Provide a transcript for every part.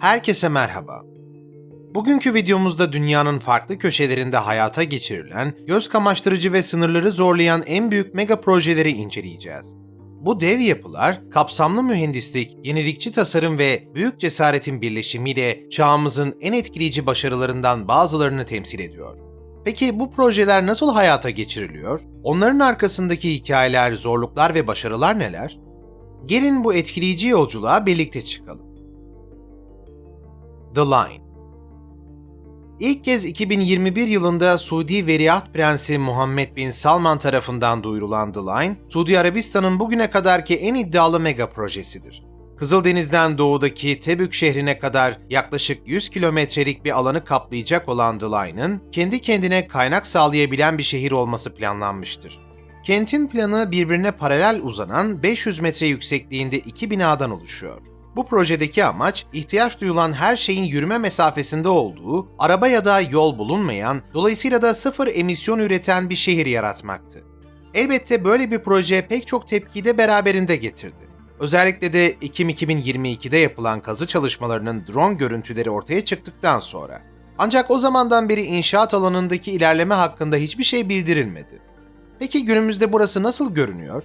Herkese merhaba. Bugünkü videomuzda dünyanın farklı köşelerinde hayata geçirilen, göz kamaştırıcı ve sınırları zorlayan en büyük mega projeleri inceleyeceğiz. Bu dev yapılar, kapsamlı mühendislik, yenilikçi tasarım ve büyük cesaretin birleşimiyle çağımızın en etkileyici başarılarından bazılarını temsil ediyor. Peki bu projeler nasıl hayata geçiriliyor? Onların arkasındaki hikayeler, zorluklar ve başarılar neler? Gelin bu etkileyici yolculuğa birlikte çıkalım. The Line İlk kez 2021 yılında Suudi Veliaht Prensi Muhammed Bin Salman tarafından duyurulan The Line, Suudi Arabistan'ın bugüne kadarki en iddialı mega projesidir. Kızıldeniz'den doğudaki Tebük şehrine kadar yaklaşık 100 kilometrelik bir alanı kaplayacak olan The Line'ın kendi kendine kaynak sağlayabilen bir şehir olması planlanmıştır. Kentin planı birbirine paralel uzanan 500 metre yüksekliğinde iki binadan oluşuyor. Bu projedeki amaç ihtiyaç duyulan her şeyin yürüme mesafesinde olduğu, araba ya da yol bulunmayan, dolayısıyla da sıfır emisyon üreten bir şehir yaratmaktı. Elbette böyle bir proje pek çok tepkiyi de beraberinde getirdi. Özellikle de Ekim 2022'de yapılan kazı çalışmalarının drone görüntüleri ortaya çıktıktan sonra. Ancak o zamandan beri inşaat alanındaki ilerleme hakkında hiçbir şey bildirilmedi. Peki günümüzde burası nasıl görünüyor?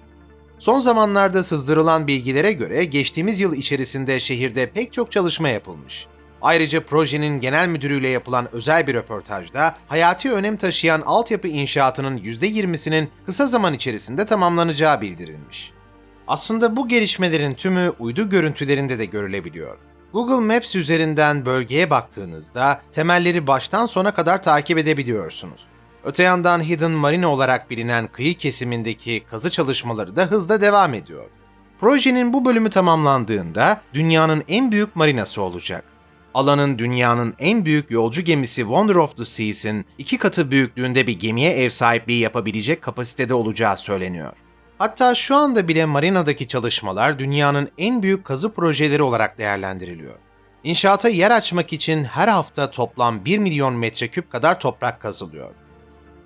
Son zamanlarda sızdırılan bilgilere göre geçtiğimiz yıl içerisinde şehirde pek çok çalışma yapılmış. Ayrıca projenin genel müdürüyle yapılan özel bir röportajda hayati önem taşıyan altyapı inşaatının %20'sinin kısa zaman içerisinde tamamlanacağı bildirilmiş. Aslında bu gelişmelerin tümü uydu görüntülerinde de görülebiliyor. Google Maps üzerinden bölgeye baktığınızda temelleri baştan sona kadar takip edebiliyorsunuz. Öte yandan Hidden Marine olarak bilinen kıyı kesimindeki kazı çalışmaları da hızla devam ediyor. Projenin bu bölümü tamamlandığında dünyanın en büyük marinası olacak. Alanın dünyanın en büyük yolcu gemisi Wonder of the Seas'in iki katı büyüklüğünde bir gemiye ev sahipliği yapabilecek kapasitede olacağı söyleniyor. Hatta şu anda bile marinadaki çalışmalar dünyanın en büyük kazı projeleri olarak değerlendiriliyor. İnşaata yer açmak için her hafta toplam 1 milyon metreküp kadar toprak kazılıyor.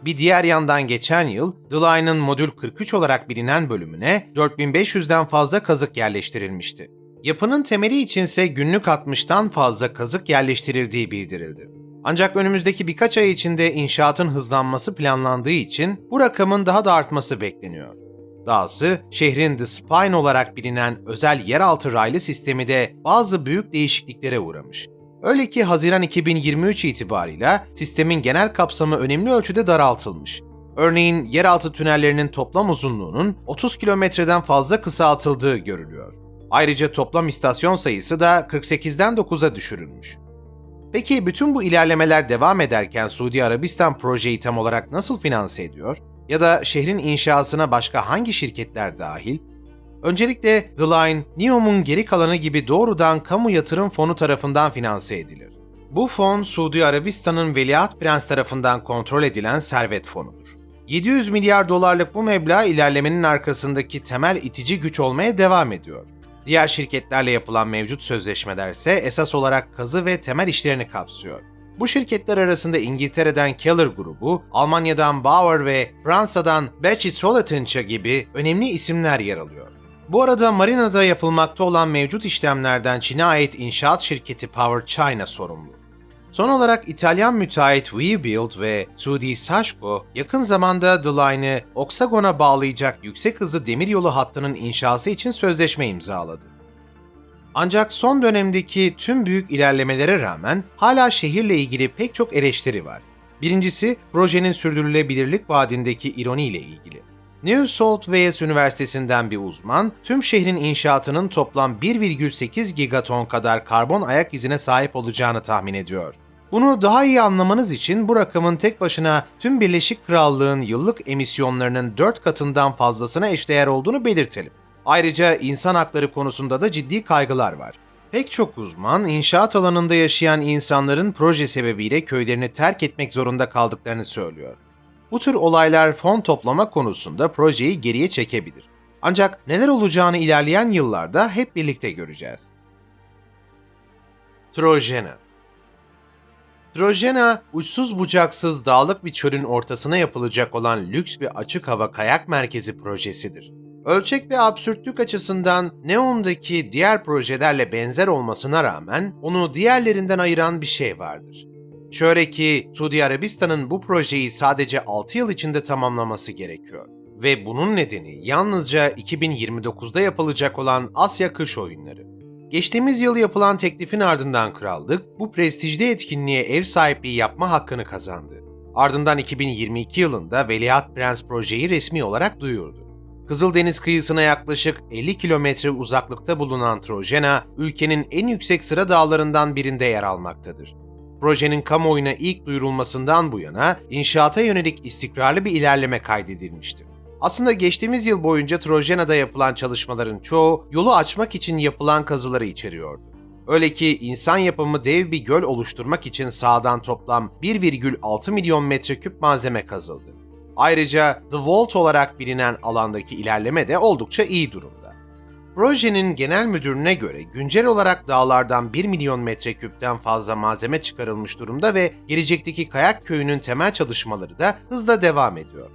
Bir diğer yandan geçen yıl The Line'ın Modül 43 olarak bilinen bölümüne 4500'den fazla kazık yerleştirilmişti. Yapının temeli içinse günlük 60'tan fazla kazık yerleştirildiği bildirildi. Ancak önümüzdeki birkaç ay içinde inşaatın hızlanması planlandığı için bu rakamın daha da artması bekleniyor. Dahası şehrin The Spine olarak bilinen özel yeraltı raylı sistemi de bazı büyük değişikliklere uğramış. Öyle ki Haziran 2023 itibarıyla sistemin genel kapsamı önemli ölçüde daraltılmış. Örneğin yeraltı tünellerinin toplam uzunluğunun 30 kilometreden fazla kısaltıldığı görülüyor. Ayrıca toplam istasyon sayısı da 48'den 9'a düşürülmüş. Peki bütün bu ilerlemeler devam ederken Suudi Arabistan projeyi tam olarak nasıl finanse ediyor? Ya da şehrin inşasına başka hangi şirketler dahil? Öncelikle The Line, NEOM'un geri kalanı gibi doğrudan kamu yatırım fonu tarafından finanse edilir. Bu fon, Suudi Arabistan'ın Veliaht Prens tarafından kontrol edilen servet fonudur. 700 milyar dolarlık bu meblağ ilerlemenin arkasındaki temel itici güç olmaya devam ediyor. Diğer şirketlerle yapılan mevcut sözleşmeler ise esas olarak kazı ve temel işlerini kapsıyor. Bu şirketler arasında İngiltere'den Keller grubu, Almanya'dan Bauer ve Fransa'dan Bechy Soletincha gibi önemli isimler yer alıyor. Bu arada marinada yapılmakta olan mevcut işlemlerden Çin'e ait inşaat şirketi Power China sorumlu. Son olarak İtalyan müteahhit WeBuild ve Suudi Sashko yakın zamanda The Line'ı Oksagon'a bağlayacak yüksek hızlı demiryolu hattının inşası için sözleşme imzaladı. Ancak son dönemdeki tüm büyük ilerlemelere rağmen hala şehirle ilgili pek çok eleştiri var. Birincisi, projenin sürdürülebilirlik vaadindeki ironi ile ilgili. New South Wales Üniversitesi'nden bir uzman, tüm şehrin inşaatının toplam 1,8 gigaton kadar karbon ayak izine sahip olacağını tahmin ediyor. Bunu daha iyi anlamanız için bu rakamın tek başına tüm Birleşik Krallığın yıllık emisyonlarının 4 katından fazlasına eşdeğer olduğunu belirtelim. Ayrıca insan hakları konusunda da ciddi kaygılar var. Pek çok uzman, inşaat alanında yaşayan insanların proje sebebiyle köylerini terk etmek zorunda kaldıklarını söylüyor. Bu tür olaylar fon toplama konusunda projeyi geriye çekebilir. Ancak neler olacağını ilerleyen yıllarda hep birlikte göreceğiz. Trojena Trojena, uçsuz bucaksız dağlık bir çölün ortasına yapılacak olan lüks bir açık hava kayak merkezi projesidir. Ölçek ve absürtlük açısından Neom'daki diğer projelerle benzer olmasına rağmen onu diğerlerinden ayıran bir şey vardır. Şöyle ki Suudi Arabistan'ın bu projeyi sadece 6 yıl içinde tamamlaması gerekiyor. Ve bunun nedeni yalnızca 2029'da yapılacak olan Asya Kış Oyunları. Geçtiğimiz yıl yapılan teklifin ardından krallık bu prestijli etkinliğe ev sahipliği yapma hakkını kazandı. Ardından 2022 yılında Veliaht Prens projeyi resmi olarak duyurdu. Kızıldeniz kıyısına yaklaşık 50 kilometre uzaklıkta bulunan Trojena, ülkenin en yüksek sıra dağlarından birinde yer almaktadır. Projenin kamuoyuna ilk duyurulmasından bu yana inşaata yönelik istikrarlı bir ilerleme kaydedilmiştir. Aslında geçtiğimiz yıl boyunca Trojena'da yapılan çalışmaların çoğu yolu açmak için yapılan kazıları içeriyordu. Öyle ki insan yapımı dev bir göl oluşturmak için sağdan toplam 1,6 milyon metreküp malzeme kazıldı. Ayrıca The Vault olarak bilinen alandaki ilerleme de oldukça iyi durumda. Projenin genel müdürüne göre güncel olarak dağlardan 1 milyon metreküpten fazla malzeme çıkarılmış durumda ve gelecekteki kayak köyünün temel çalışmaları da hızla devam ediyor.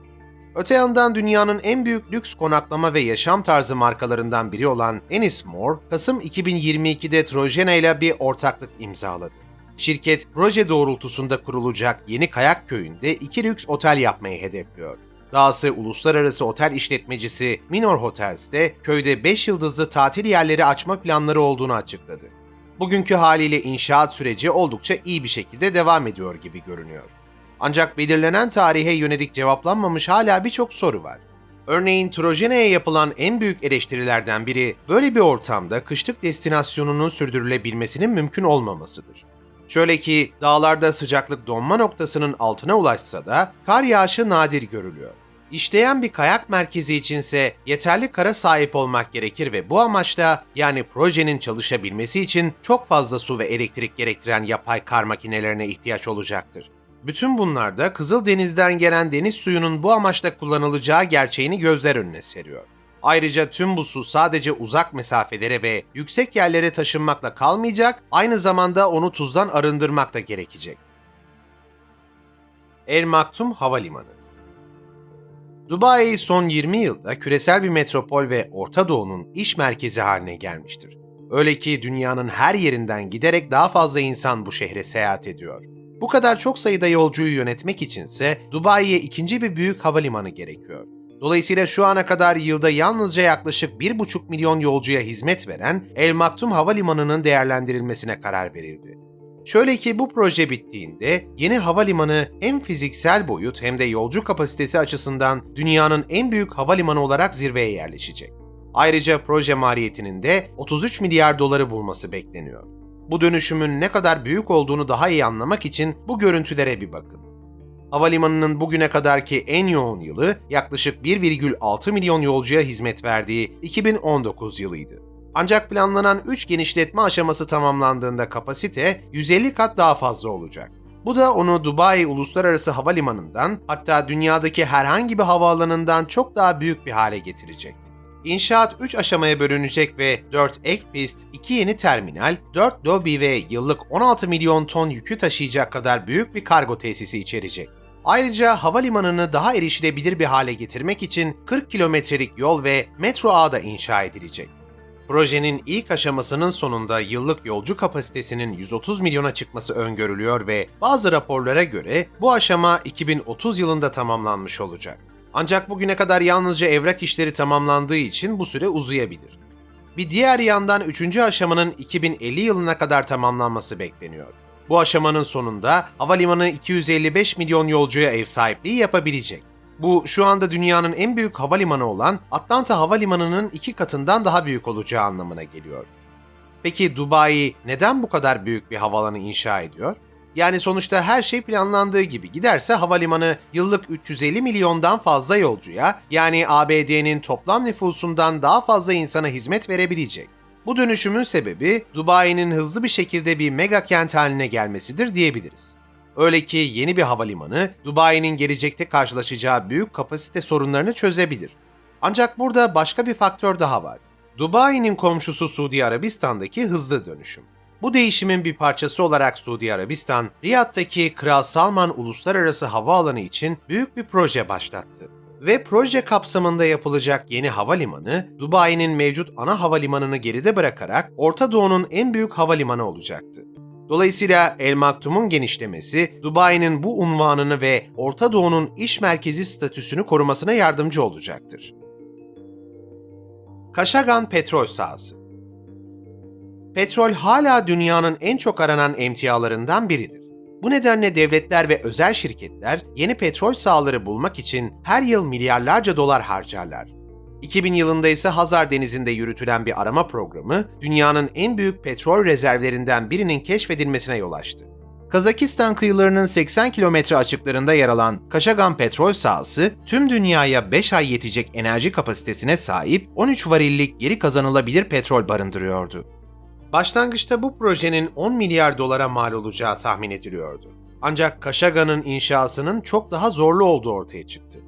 Öte yandan dünyanın en büyük lüks konaklama ve yaşam tarzı markalarından biri olan Ennismore, Kasım 2022'de Trojena ile bir ortaklık imzaladı. Şirket, proje doğrultusunda kurulacak yeni kayak köyünde iki lüks otel yapmayı hedefliyor. Dahası uluslararası otel işletmecisi Minor Hotels de köyde 5 yıldızlı tatil yerleri açma planları olduğunu açıkladı. Bugünkü haliyle inşaat süreci oldukça iyi bir şekilde devam ediyor gibi görünüyor. Ancak belirlenen tarihe yönelik cevaplanmamış hala birçok soru var. Örneğin Trojene'ye yapılan en büyük eleştirilerden biri böyle bir ortamda kışlık destinasyonunun sürdürülebilmesinin mümkün olmamasıdır. Şöyle ki dağlarda sıcaklık donma noktasının altına ulaşsa da kar yağışı nadir görülüyor. İşleyen bir kayak merkezi içinse yeterli kara sahip olmak gerekir ve bu amaçla yani projenin çalışabilmesi için çok fazla su ve elektrik gerektiren yapay kar makinelerine ihtiyaç olacaktır. Bütün bunlar da Kızıldeniz'den gelen deniz suyunun bu amaçla kullanılacağı gerçeğini gözler önüne seriyor. Ayrıca tüm bu su sadece uzak mesafelere ve yüksek yerlere taşınmakla kalmayacak, aynı zamanda onu tuzdan arındırmak da gerekecek. El Maktum Havalimanı Dubai son 20 yılda küresel bir metropol ve Orta Doğu'nun iş merkezi haline gelmiştir. Öyle ki dünyanın her yerinden giderek daha fazla insan bu şehre seyahat ediyor. Bu kadar çok sayıda yolcuyu yönetmek içinse Dubai'ye ikinci bir büyük havalimanı gerekiyor. Dolayısıyla şu ana kadar yılda yalnızca yaklaşık 1,5 milyon yolcuya hizmet veren El Maktum Havalimanı'nın değerlendirilmesine karar verildi. Şöyle ki bu proje bittiğinde yeni havalimanı hem fiziksel boyut hem de yolcu kapasitesi açısından dünyanın en büyük havalimanı olarak zirveye yerleşecek. Ayrıca proje maliyetinin de 33 milyar doları bulması bekleniyor. Bu dönüşümün ne kadar büyük olduğunu daha iyi anlamak için bu görüntülere bir bakın. Havalimanının bugüne kadarki en yoğun yılı yaklaşık 1,6 milyon yolcuya hizmet verdiği 2019 yılıydı. Ancak planlanan 3 genişletme aşaması tamamlandığında kapasite 150 kat daha fazla olacak. Bu da onu Dubai Uluslararası Havalimanı'ndan hatta dünyadaki herhangi bir havaalanından çok daha büyük bir hale getirecek. İnşaat 3 aşamaya bölünecek ve 4 ek pist, 2 yeni terminal, 4 lobi ve yıllık 16 milyon ton yükü taşıyacak kadar büyük bir kargo tesisi içerecek. Ayrıca havalimanını daha erişilebilir bir hale getirmek için 40 kilometrelik yol ve metro ağı da inşa edilecek. Projenin ilk aşamasının sonunda yıllık yolcu kapasitesinin 130 milyona çıkması öngörülüyor ve bazı raporlara göre bu aşama 2030 yılında tamamlanmış olacak. Ancak bugüne kadar yalnızca evrak işleri tamamlandığı için bu süre uzayabilir. Bir diğer yandan 3. aşamanın 2050 yılına kadar tamamlanması bekleniyor. Bu aşamanın sonunda havalimanı 255 milyon yolcuya ev sahipliği yapabilecek. Bu şu anda dünyanın en büyük havalimanı olan Atlanta Havalimanı'nın iki katından daha büyük olacağı anlamına geliyor. Peki Dubai neden bu kadar büyük bir havalanı inşa ediyor? Yani sonuçta her şey planlandığı gibi giderse havalimanı yıllık 350 milyondan fazla yolcuya yani ABD'nin toplam nüfusundan daha fazla insana hizmet verebilecek. Bu dönüşümün sebebi Dubai'nin hızlı bir şekilde bir mega kent haline gelmesidir diyebiliriz. Öyle ki yeni bir havalimanı Dubai'nin gelecekte karşılaşacağı büyük kapasite sorunlarını çözebilir. Ancak burada başka bir faktör daha var. Dubai'nin komşusu Suudi Arabistan'daki hızlı dönüşüm. Bu değişimin bir parçası olarak Suudi Arabistan, Riyad'daki Kral Salman Uluslararası Havaalanı için büyük bir proje başlattı. Ve proje kapsamında yapılacak yeni havalimanı, Dubai'nin mevcut ana havalimanını geride bırakarak Orta Doğu'nun en büyük havalimanı olacaktı. Dolayısıyla El Maktum'un genişlemesi, Dubai'nin bu unvanını ve Orta Doğu'nun iş merkezi statüsünü korumasına yardımcı olacaktır. Kaşagan petrol sahası Petrol hala dünyanın en çok aranan emtialarından biridir. Bu nedenle devletler ve özel şirketler yeni petrol sahaları bulmak için her yıl milyarlarca dolar harcarlar. 2000 yılında ise Hazar Denizi'nde yürütülen bir arama programı, dünyanın en büyük petrol rezervlerinden birinin keşfedilmesine yol açtı. Kazakistan kıyılarının 80 kilometre açıklarında yer alan Kaşagan petrol sahası, tüm dünyaya 5 ay yetecek enerji kapasitesine sahip 13 varillik geri kazanılabilir petrol barındırıyordu. Başlangıçta bu projenin 10 milyar dolara mal olacağı tahmin ediliyordu. Ancak Kaşagan'ın inşasının çok daha zorlu olduğu ortaya çıktı.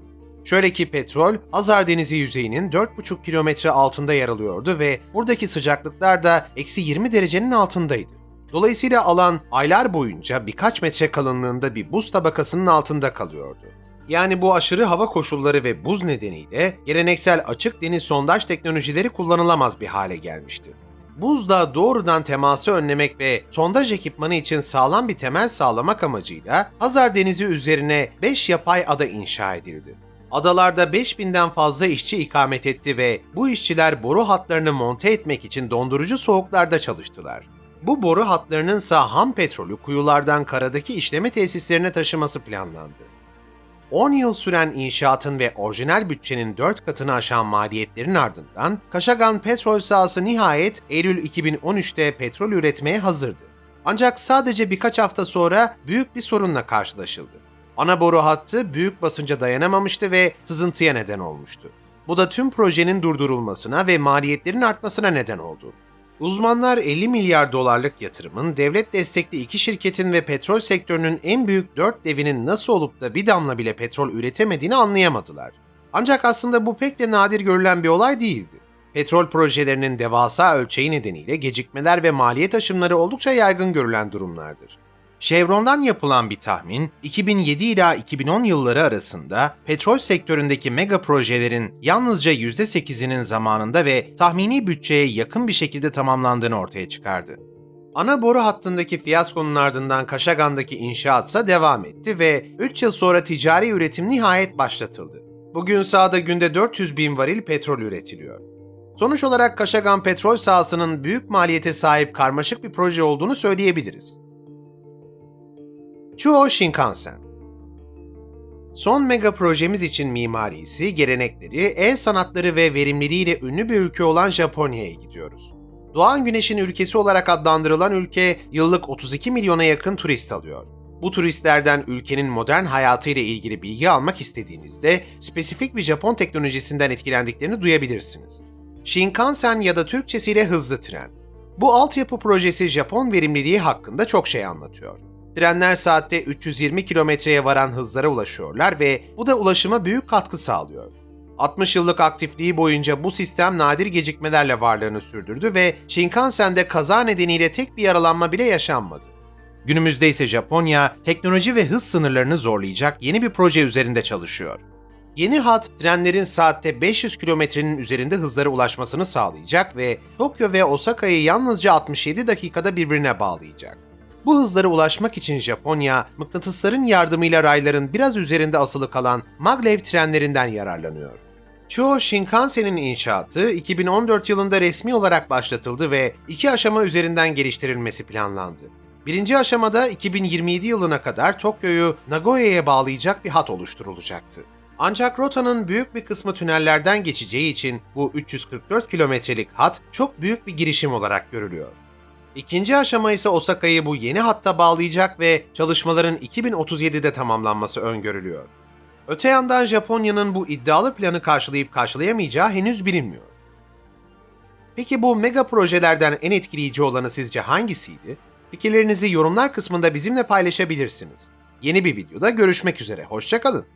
Şöyle ki petrol, Azar Denizi yüzeyinin 4,5 kilometre altında yer alıyordu ve buradaki sıcaklıklar da eksi 20 derecenin altındaydı. Dolayısıyla alan aylar boyunca birkaç metre kalınlığında bir buz tabakasının altında kalıyordu. Yani bu aşırı hava koşulları ve buz nedeniyle geleneksel açık deniz sondaj teknolojileri kullanılamaz bir hale gelmişti. Buzla doğrudan teması önlemek ve sondaj ekipmanı için sağlam bir temel sağlamak amacıyla Hazar Denizi üzerine 5 yapay ada inşa edildi. Adalarda 5000'den fazla işçi ikamet etti ve bu işçiler boru hatlarını monte etmek için dondurucu soğuklarda çalıştılar. Bu boru hatlarının ise ham petrolü kuyulardan karadaki işleme tesislerine taşıması planlandı. 10 yıl süren inşaatın ve orijinal bütçenin 4 katını aşan maliyetlerin ardından Kaşagan petrol sahası nihayet Eylül 2013'te petrol üretmeye hazırdı. Ancak sadece birkaç hafta sonra büyük bir sorunla karşılaşıldı. Ana boru hattı büyük basınca dayanamamıştı ve sızıntıya neden olmuştu. Bu da tüm projenin durdurulmasına ve maliyetlerin artmasına neden oldu. Uzmanlar 50 milyar dolarlık yatırımın devlet destekli iki şirketin ve petrol sektörünün en büyük dört devinin nasıl olup da bir damla bile petrol üretemediğini anlayamadılar. Ancak aslında bu pek de nadir görülen bir olay değildi. Petrol projelerinin devasa ölçeği nedeniyle gecikmeler ve maliyet aşımları oldukça yaygın görülen durumlardır. Chevron'dan yapılan bir tahmin, 2007 ila 2010 yılları arasında petrol sektöründeki mega projelerin yalnızca %8'inin zamanında ve tahmini bütçeye yakın bir şekilde tamamlandığını ortaya çıkardı. Ana boru hattındaki fiyaskonun ardından Kaşagan'daki inşaatsa devam etti ve 3 yıl sonra ticari üretim nihayet başlatıldı. Bugün sahada günde 400 bin varil petrol üretiliyor. Sonuç olarak Kaşagan petrol sahasının büyük maliyete sahip karmaşık bir proje olduğunu söyleyebiliriz. Chuo Shinkansen Son mega projemiz için mimarisi, gelenekleri, el sanatları ve verimliliğiyle ünlü bir ülke olan Japonya'ya gidiyoruz. Doğan Güneş'in ülkesi olarak adlandırılan ülke yıllık 32 milyona yakın turist alıyor. Bu turistlerden ülkenin modern hayatıyla ilgili bilgi almak istediğinizde spesifik bir Japon teknolojisinden etkilendiklerini duyabilirsiniz. Shinkansen ya da Türkçesiyle hızlı tren. Bu altyapı projesi Japon verimliliği hakkında çok şey anlatıyor. Trenler saatte 320 kilometreye varan hızlara ulaşıyorlar ve bu da ulaşıma büyük katkı sağlıyor. 60 yıllık aktifliği boyunca bu sistem nadir gecikmelerle varlığını sürdürdü ve Shinkansen'de kaza nedeniyle tek bir yaralanma bile yaşanmadı. Günümüzde ise Japonya, teknoloji ve hız sınırlarını zorlayacak yeni bir proje üzerinde çalışıyor. Yeni hat, trenlerin saatte 500 kilometrenin üzerinde hızlara ulaşmasını sağlayacak ve Tokyo ve Osaka'yı yalnızca 67 dakikada birbirine bağlayacak. Bu hızlara ulaşmak için Japonya, mıknatısların yardımıyla rayların biraz üzerinde asılı kalan maglev trenlerinden yararlanıyor. Chuo Shinkansen'in inşaatı 2014 yılında resmi olarak başlatıldı ve iki aşama üzerinden geliştirilmesi planlandı. Birinci aşamada 2027 yılına kadar Tokyo'yu Nagoya'ya bağlayacak bir hat oluşturulacaktı. Ancak rotanın büyük bir kısmı tünellerden geçeceği için bu 344 kilometrelik hat çok büyük bir girişim olarak görülüyor. İkinci aşama ise Osaka'yı bu yeni hatta bağlayacak ve çalışmaların 2037'de tamamlanması öngörülüyor. Öte yandan Japonya'nın bu iddialı planı karşılayıp karşılayamayacağı henüz bilinmiyor. Peki bu mega projelerden en etkileyici olanı sizce hangisiydi? Fikirlerinizi yorumlar kısmında bizimle paylaşabilirsiniz. Yeni bir videoda görüşmek üzere, hoşçakalın.